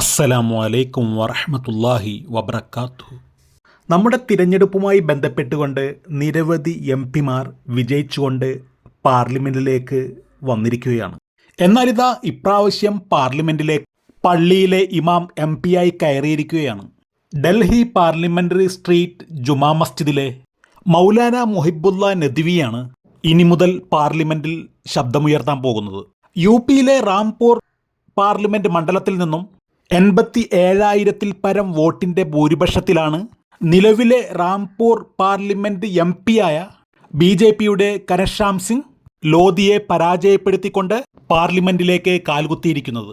അസ്സലാമു അലൈക്കും വറഹമത്തല്ലാഹി വബർക്കാത്തു നമ്മുടെ തിരഞ്ഞെടുപ്പുമായി ബന്ധപ്പെട്ടുകൊണ്ട് നിരവധി എം പിമാർ വിജയിച്ചുകൊണ്ട് പാർലമെന്റിലേക്ക് വന്നിരിക്കുകയാണ്. എന്നാലിതാ ഇപ്രാവശ്യം പാർലമെന്റിലേക്ക് പള്ളിയിലെ ഇമാം എം ആയി കയറിയിരിക്കുകയാണ്. ഡൽഹി പാർലമെന്ററി സ്ട്രീറ്റ് ജുമാ മസ്ജിദിലെ മൗലാന മുഹിബുല്ല നദ്വിയാണ് ഇനി മുതൽ പാർലമെന്റിൽ ശബ്ദമുയർത്താൻ പോകുന്നത്. യു പിയിലെ റാംപൂർ പാർലമെന്റ് മണ്ഡലത്തിൽ നിന്നും എൺപത്തി ഏഴായിരത്തിൽ പരം വോട്ടിന്റെ ഭൂരിപക്ഷത്തിലാണ് നിലവിലെ റാംപൂർ പാർലമെന്റ് എം ആയ ബി ജെ പിയുടെ കനശ്യാം സിംഗ് ലോധിയെ പരാജയപ്പെടുത്തിക്കൊണ്ട് പാർലമെന്റിലേക്ക് കാൽകുത്തിയിരിക്കുന്നത്.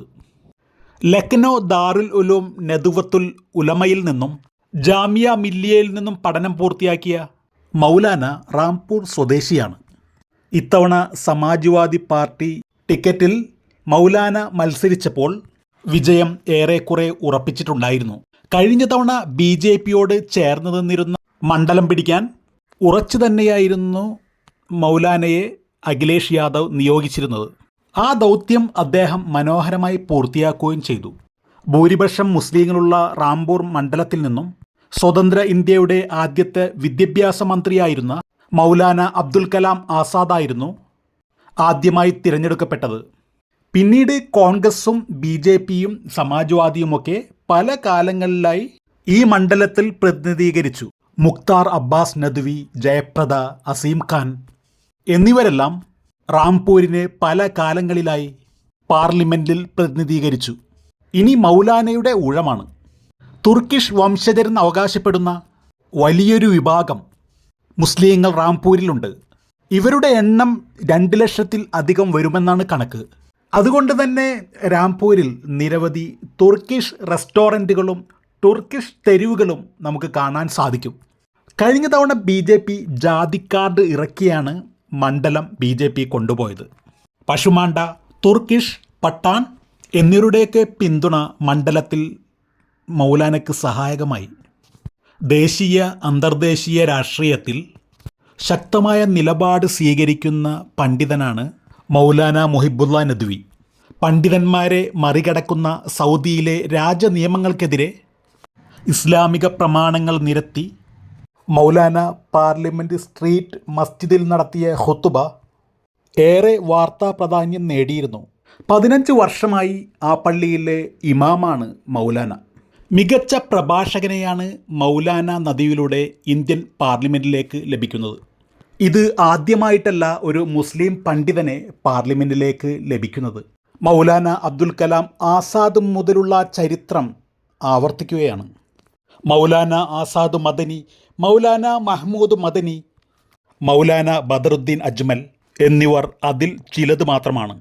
ലക്നൗ ദാറുൽ ഉലൂം നെതുവത്തുൽ ഉലമയിൽ നിന്നും ജാമിയ മില്ലിയയിൽ നിന്നും പഠനം പൂർത്തിയാക്കിയ മൗലാന റാംപൂർ സ്വദേശിയാണ്. ഇത്തവണ സമാജ്വാദി പാർട്ടി ടിക്കറ്റിൽ മൗലാന മത്സരിച്ചപ്പോൾ വിജയം ഏറെക്കുറെ ഉറപ്പിച്ചിട്ടുണ്ടായിരുന്നു. കഴിഞ്ഞ തവണ ബി ജെ പിയോട് ചേർന്ന് നിന്നിരുന്ന മണ്ഡലം പിടിക്കാൻ ഉറച്ചു തന്നെയായിരുന്നു മൗലാനയെ അഖിലേഷ് യാദവ് നിയോഗിച്ചിരുന്നത്. ആ ദൗത്യം അദ്ദേഹം മനോഹരമായി പൂർത്തിയാക്കുകയും ചെയ്തു. ഭൂരിപക്ഷം മുസ്ലിങ്ങളുള്ള റാംപൂർ മണ്ഡലത്തിൽ നിന്നും സ്വതന്ത്ര ഇന്ത്യയുടെ ആദ്യത്തെ വിദ്യാഭ്യാസ മന്ത്രിയായിരുന്ന മൗലാന അബ്ദുൽ കലാം ആസാദായിരുന്നു ആദ്യമായി തിരഞ്ഞെടുക്കപ്പെട്ടത്. പിന്നീട് കോൺഗ്രസും ബി ജെ പിയും സമാജ്വാദിയുമൊക്കെ പല കാലങ്ങളിലായി ഈ മണ്ഡലത്തിൽ പ്രതിനിധീകരിച്ചു. മുക്താർ അബ്ബാസ് നദ്വി ജയപ്രദ അസീം ഖാൻ എന്നിവരെല്ലാം റാംപൂരിനെ പല കാലങ്ങളിലായി പാർലമെന്റിൽ പ്രതിനിധീകരിച്ചു. ഇനി മൗലാനയുടെ ഊഴമാണ്. തുർക്കിഷ് വംശജരെന്ന് അവകാശപ്പെടുന്ന വലിയൊരു വിഭാഗം മുസ്ലിങ്ങൾ റാംപൂരിലുണ്ട്. ഇവരുടെ എണ്ണം രണ്ട് ലക്ഷത്തിൽ അധികം വരുമെന്നാണ് കണക്ക്. അതുകൊണ്ട് തന്നെ രാംപൂരിൽ നിരവധി തുർക്കിഷ് റെസ്റ്റോറന്റുകളും തുർക്കിഷ് തെരുവുകളും നമുക്ക് കാണാൻ സാധിക്കും. കഴിഞ്ഞ തവണ ബി ജെ പി ജാതി കാർഡ് ഇറക്കിയാണ് മണ്ഡലം ബി ജെ പി കൊണ്ടുപോയത്. പശുമാണ്ട തുർക്കിഷ് പട്ടാൻ എന്നിവരുടെയൊക്കെ പിന്തുണ മണ്ഡലത്തിൽ മൗലാനയ്ക്ക് സഹായകമായി. ദേശീയ അന്തർദേശീയ രാഷ്ട്രീയത്തിൽ ശക്തമായ നിലപാട് സ്വീകരിക്കുന്ന പണ്ഡിതനാണ് മൗലാന മുഹിബുല്ല നദ്വി. പണ്ഡിതന്മാരെ മറികടക്കുന്ന സൗദിയിലെ രാജനിയമങ്ങൾക്കെതിരെ ഇസ്ലാമിക പ്രമാണങ്ങൾ നിരത്തി മൗലാന പാർലമെന്റ് സ്ട്രീറ്റ് മസ്ജിദിൽ നടത്തിയ ഹൊത്തുബ ഏറെ വാർത്താ പ്രാധാന്യം നേടിയിരുന്നു. പതിനഞ്ച് വർഷമായി ആ പള്ളിയിലെ ഇമാമാണ് മൗലാന. മികച്ച പ്രഭാഷകനെയാണ് മൗലാന നദിയിലൂടെ ഇന്ത്യൻ പാർലമെന്റിലേക്ക് ലഭിക്കുന്നത്. ഇത് ആദ്യമായിട്ടല്ല ഒരു മുസ്ലിം പണ്ഡിതനെ പാർലമെന്റിലേക്ക് ലഭിക്കുന്നത്. മൗലാന അബ്ദുൽ കലാം ആസാദ് മുതലുള്ള ചരിത്രം ആവർത്തിക്കുകയാണ്. മൗലാന ആസാദ് മദനി മൗലാന മഹ്മൂദ് മദനി മൗലാന ബദറുദ്ദീൻ അജ്മൽ എന്നിവർ അതിൽ ചിലത് മാത്രമാണ്.